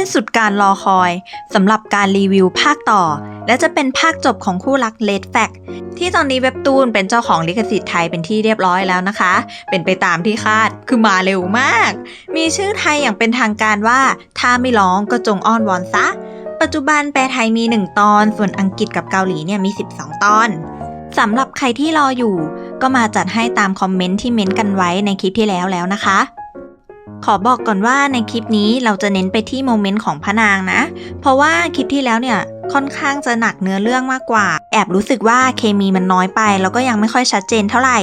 สิ้นสุดการรอคอยสำหรับการรีวิวภาคต่อ และจะเป็นภาคจบของคู่รักเลดแฟกที่ตอนนี้เว็บตูนเป็นเจ้าของลิขสิทธิ์ไทยเป็นที่เรียบร้อยแล้วนะคะ เป็นไปตามที่คาดคือมาเร็วมาก มีชื่อไทยอย่างเป็นทางการว่า ถ้าไม่ร้องก็จงอ้อนวอนซะ ปัจจุบันแปลไทยมี 1 ตอน ส่วนอังกฤษกับเกาหลีเนี่ยมี 12 ตอนสำหรับใครที่รออยู่ ก็มาจัดให้ตามคอมเมนต์ที่เม้นต์กันไว้ในคลิปที่แล้วแล้วนะคะ ขอบอกก่อนว่าในคลิปนี้เราจะเน้นไปที่โมเมนต์ของพระนางนะ เพราะว่าคลิปที่แล้วเนี่ยค่อนข้างจะหนักเนื้อเรื่องมากกว่า แอบรู้สึกว่าเคมีมันน้อยไป แล้วก็ยังไม่ค่อยชัดเจนเท่าไหร่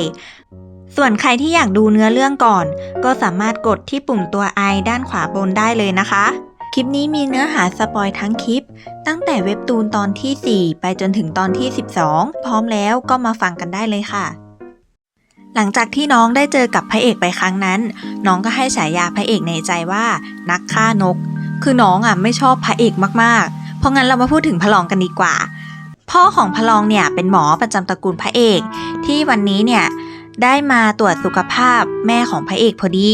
ส่วนใครที่อยากดูเนื้อเรื่องก่อน ก็สามารถกดที่ปุ่มตัว i ด้านขวาบนได้เลยนะคะ คลิปนี้มีเนื้อหาสปอยทั้งคลิป ตั้งแต่เว็บตูนตอนที่ 4 ไปจนถึงตอนที่ 12 พร้อมแล้วก็มาฟังกันได้เลยค่ะ หลังจากที่น้องได้เจอกับพระเอกไปครั้งนั้น น้องก็ให้ฉายาพระเอกในใจว่า นักฆ่านก คือน้องอะไม่ชอบพระเอกมากๆ เพราะงั้นเรามาพูดถึงพระรองกันดีกว่า พ่อของพระรองเนี่ยเป็นหมอประจำตระกูลพระเอก ที่วันนี้เนี่ยได้มาตรวจสุขภาพแม่ของพระเอกพอดี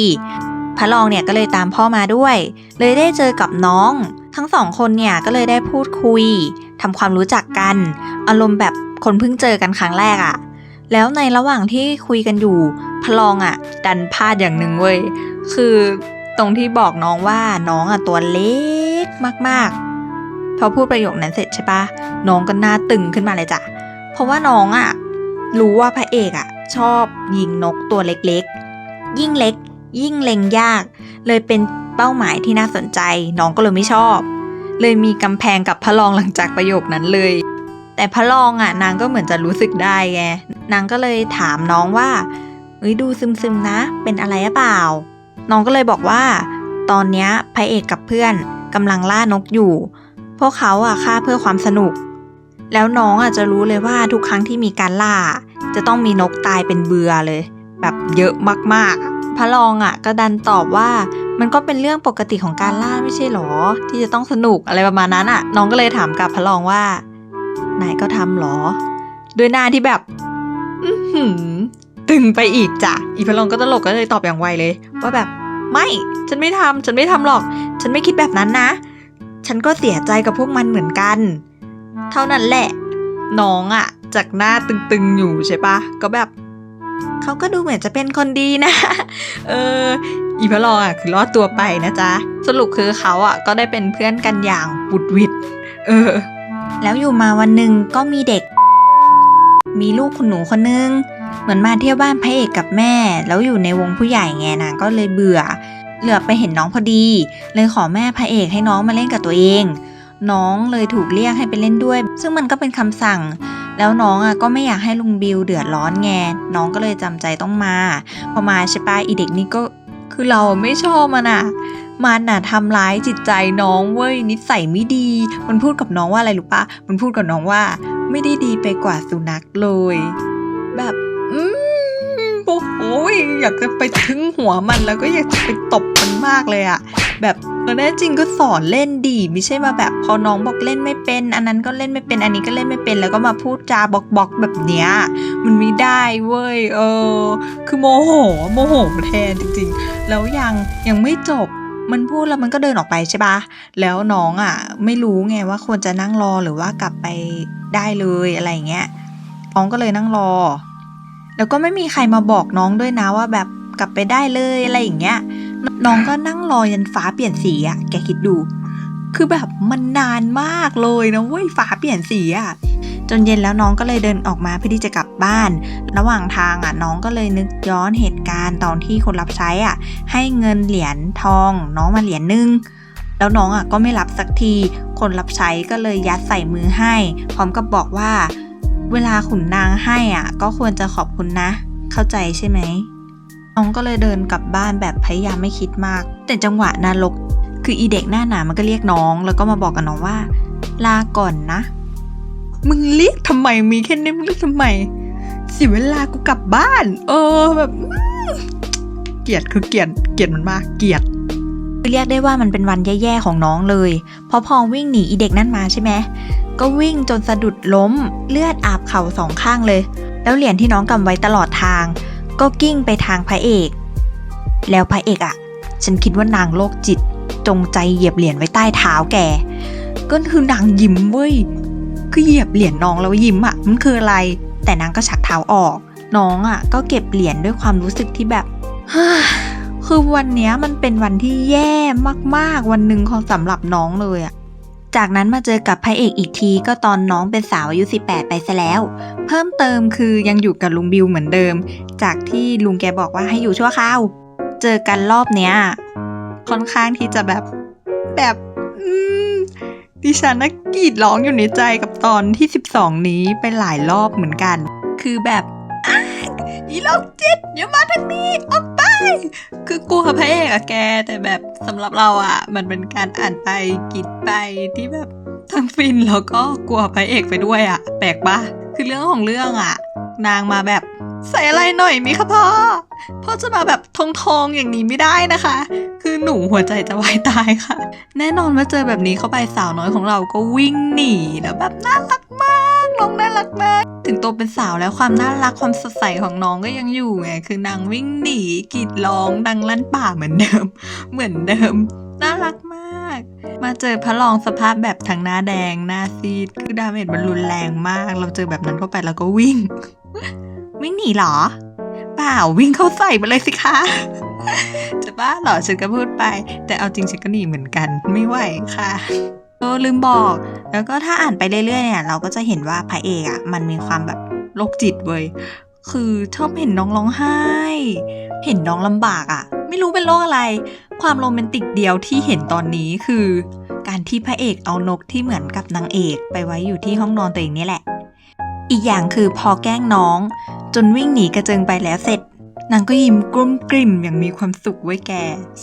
พระรองเนี่ยก็เลยตามพ่อมาด้วย เลยได้เจอกับน้อง ทั้งสองคนเนี่ยก็เลยได้พูดคุยทำความรู้จักกัน อารมณ์แบบคนเพิ่งเจอกันครั้งแรกอะ แล้วในระหว่างที่คุยกันอยู่พระรองอะดันพลาดอย่างหนึ่งเว้ยคือตรงที่บอกน้องว่าน้องอะตัวเล็กมากๆพอพูดประโยคนั้นเสร็จใช่ปะน้องก็หน้าตึงขึ้นมาเลยจ้ะเพราะว่าน้องอะรู้ว่าพระเอกอะชอบยิงนกตัวเล็กๆ ยิ่งเล็ก ยิ่งเล็งยาก เลยเป็นเป้าหมายที่น่าสนใจ น้องก็เลยไม่ชอบ เลยมีกำแพงกับพระรองหลังจากประโยคนั้นเลยแต่พระรองอะนางก็เหมือนจะรู้สึกได้ไง นางก็เลยถามน้องว่าเอ้ยดูซึมๆนะ เป็นอะไรหรือเปล่า น้องก็เลยบอกว่า ตอนนี้พระเอกกับเพื่อนกำลังล่านกอยู่ พวกเขาอะฆ่าเพื่อความสนุก แล้วน้องอะจะรู้เลยว่าทุกครั้งที่มีการล่า จะต้องมีนกตายเป็นเบือเลย แบบเยอะมากๆ พระรองอะก็ดันตอบว่ามันก็เป็นเรื่องปกติของการล่าไม่ใช่หรอ ที่จะต้องสนุกอะไรประมาณนั้นอะ น้องก็เลยถามกับพระรองว่า นายก็ทำหรอ ด้วยหน้าที่แบบ ตึงไปอีกจ้ะ อีพระรองก็ตลกก็เลยตอบอย่างไวเลย ว่าแบบไม่ฉันไม่ทำฉันไม่ทำหรอก ฉันไม่คิดแบบนั้นนะ ฉันก็เสียใจกับพวกมันเหมือนกัน เท่านั้นแหละ น้องอะจากหน้าตึงๆอยู่ใช่ปะก็แบบเขาก็ดูเหมือนจะเป็นคนดีนะ เออ อีพระรองอะคือรอดตัวไปนะจ๊ะ สรุปคือเขาอะก็ได้เป็นเพื่อนกันอย่างบุดวิด เออ แล้วอยู่มาวันหนึ่งก็มีเด็ก มีลูกคุณหนูคนนึง เหมือนมาเที่ยวบ้านพระเอกกับแม่ แล้วอยู่ในวงผู้ใหญ่ไงนางก็เลยเบื่อ เหลือไปเห็นน้องพอดี เลยขอแม่พระเอกให้น้องมาเล่นกับตัวเอง น้องเลยถูกเรียกให้ไปเล่นด้วย ซึ่งมันก็เป็นคำสั่ง แล้วน้องอะก็ไม่อยากให้ลุงบิวเดือดร้อนไงน้องก็เลยจำใจต้องมา พอมาใช่ปะอีเด็กนี่ก็คือเราไม่ชอบมันอะมันน่ะทำร้ายจิตใจน้องเว้ยนิสัยไม่ดี มันพูดกับน้องว่าอะไรรู้ปะมันพูดกับน้องว่า ไม่ได้ดีไปกว่าสุนัขเลย แบบ อืมโอ้โหอยากจะไปถึงหัวมันแล้วก็อยากจะไปตบมันมากเลยอะแบบเออแน่จริงก็สอนเล่นดีไม่ใช่มาแบบพอน้องบอกเล่นไม่เป็น อันนั้นก็เล่นไม่เป็นอันนี้ก็เล่นไม่เป็นแล้วก็มาพูดจาบอกบอกแบบเนี้ยมันไม่ได้เว้ยเออ คือโมโหโมโหแทนจริง ๆ แล้วยังยังไม่จบ มันพูดแล้วมันก็เดินออกไปใช่ปะแล้วน้องอะ ไม่รู้ไงว่าควรจะนั่งรอหรือว่ากลับไปได้เลยอะไรเงี้ย น้องก็เลยนั่งรอ แล้วก็ไม่มีใครมาบอกน้องด้วยนะว่าแบบกลับไปได้เลยอะไรอย่างเงี้ย น้องก็นั่งรอยันฟ้าเปลี่ยนสีอะแกคิดดู คือแบบมันนานมากเลยนะเว้ยฟ้าเปลี่ยนสีอะ จนเย็นแล้วน้องก็เลยเดินออกมาเพื่อที่จะกลับบ้าน ระหว่างทางอะน้องก็เลยนึกย้อนเหตุการณ์ตอนที่คนรับใช้อะให้เงินเหรียญทอง น้องมาเหรียญหนึงแล้วน้องอะก็ไม่รับสักที คนรับใช้ก็เลยยัดใส่มือให้ พร้อมกับบอกว่า เวลาขุนนางให้อะ ก็ควรจะขอบคุณนะ เข้าใจใช่ไหมน้องก็เลยเดินกลับบ้านแบบพยายามไม่คิดมาก แต่จังหวะนรก คืออีเด็กหน้าหนามันก็เรียกน้อง แล้วก็มาบอกกับน้องว่า ลาก่อนนะ มึงเรียกทำไมมีแค่นี้มึงเรียกทำไมเสียเวลากูกลับบ้าน เออแบบเกลียดคือเกลียดเกลียดมันมากเกลียดคือเรียกได้ว่ามันเป็นวันแย่ๆของน้องเลย เพราะพองวิ่งหนีอีเด็กนั่นมาใช่ไหมก็วิ่งจนสะดุดล้มเลือดอาบเข่าสองข้างเลย แล้วเหรียญที่น้องกำไว้ตลอดทาง ก็กิ้งไปทางพระเอก แล้วพระเอกอะ่ะ ฉันคิดว่านางโรคจิต จงใจเหยียบเหรียญไว้ใต้เท้าแกก็คือนางยิ้มเว้ย คือเหยียบเหรียญน้องแล้วยิ้มอะ่ะมันคืออะไร แต่นางก็ชักเท้าออก น้องอะ่ะ ก็เก็บเหรียญด้วยความรู้สึกที่แบบคือวันนี้มันเป็นวันที่แย่มากๆ วันหนึ่งของสำหรับน้องเลยอะจากนั้นมาเจอกับพระเอกอีกทีก็ตอนน้องเป็นสาวอายุ 18 ไปซะแล้ว เพิ่มเติมคือยังอยู่กับลุงบิวเหมือนเดิม จากที่ลุงแกบอกว่าให้อยู่ชั่วคราว เจอกันรอบเนี้ย ค่อนข้างที่จะแบบแบบอื ดิฉันนะกรีดร้องอยู่ในใจกับตอนที่ 12 นี้ไปหลายรอบเหมือนกัน คือแบบอีโรคจิตอย่ามาทางนี้ออกไป คือกลัวพระเอกอะแก แต่แบบสำหรับเราอะมันเป็นการอ่านไปกรีดไปที่แบบทั้งฟินแล้วก็กลัวพระเอกไปด้วยอะแปลกปะคือเรื่องของเรื่องอะนางมาแบบใส่อะไรหน่อยมิคะพ่อพ่อจะมาแบบทองๆอย่างนี้ไม่ได้นะคะ คือหนูหัวใจจะวายตายค่ะ แน่นอนว่าเจอแบบนี้เข้าไปสาวน้อยของเราก็วิ่งหนีแล้วแบบน่ารักมากน้องน่ารักมากถึงโตเป็นสาวแล้วความน่ารักความสดใสของน้องก็ยังอยู่ไงคือนางวิ่งหนีกรีดร้องดังลั่นป่าเหมือนเดิม เหมือนเดิมน่ารักมาก มาเจอพระรองสภาพแบบทั้งหน้าแดงหน้าซีดคือดาเมจมันรุนแรงมาก เราเจอแบบนั้นเข้าไปแล้วก็วิ่ง วิ่งหนีเหรอ เปล่าวิ่งเข้าใส่มาเลยสิคะ จะบ้าเหรอฉันก็พูดไป แต่เอาจริงฉันก็หนีเหมือนกัน ไม่ไหวค่ะโอ้ลืมบอก แล้วก็ถ้าอ่านไปเรื่อยๆเนี่ย เราก็จะเห็นว่าพระเอกอะ่ะมันมีความแบบโรคจิตเว้ยคือชอบเห็นน้องร้องไห้ เห็นน้องลำบากอะ่ะ ไม่รู้เป็นโรคอะไร ความโรแมนติกเดียวที่เห็นตอนนี้คือ การที่พระเอกเอานกที่เหมือนกับนางเอกไปไว้อยู่ที่ห้องนอนตัวเองนี่แหละ อีกอย่างคือพอแกล้งน้อง จนวิ่งหนีกระเจิงไปแล้วเสร็จ นางก็ยิ้มกลุ้มกลิ่มอย่างมีความสุขไว้แก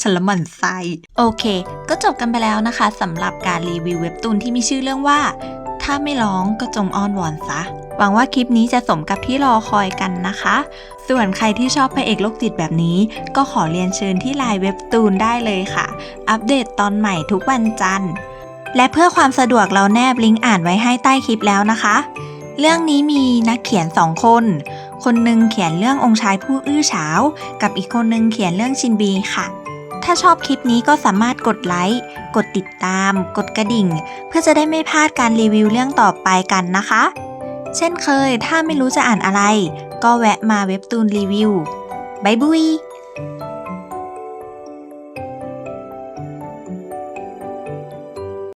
ฉันละหมันไส้โอเค ก็จบกันไปแล้วนะคะสำหรับการรีวิวเว็บตูนที่มีชื่อเรื่องว่า ถ้าไม่ร้องก็จงอ้อนวอนซะหวังว่าคลิปนี้จะสมกับที่รอคอยกันนะคะ ส่วนใครที่ชอบพระเอกโรคจิตแบบนี้ ก็ขอเรียนเชิญที่ไลน์เว็บตูนได้เลยค่ะ อัปเดตตอนใหม่ทุกวันจันทร์ และเพื่อความสะดวกเราแนบลิงก์อ่านไว้ให้ใต้คลิปแล้วนะคะ เรื่องนี้มีนักเขียนสองคน คนหนึ่งเขียนเรื่ององค์ชายผู้อื้อฉาว กับอีกคนหนึ่งเขียนเรื่องชินบีค่ะ ถ้าชอบคลิปนี้ก็สามารถกดไลค์ กดติดตาม กดกระดิ่ง เพื่อจะได้ไม่พลาดการรีวิวเรื่องต่อไปกันนะคะ เช่นเคยถ้าไม่รู้จะอ่านอะไร ก็แวะมาเว็บตูนรีวิวบายบุย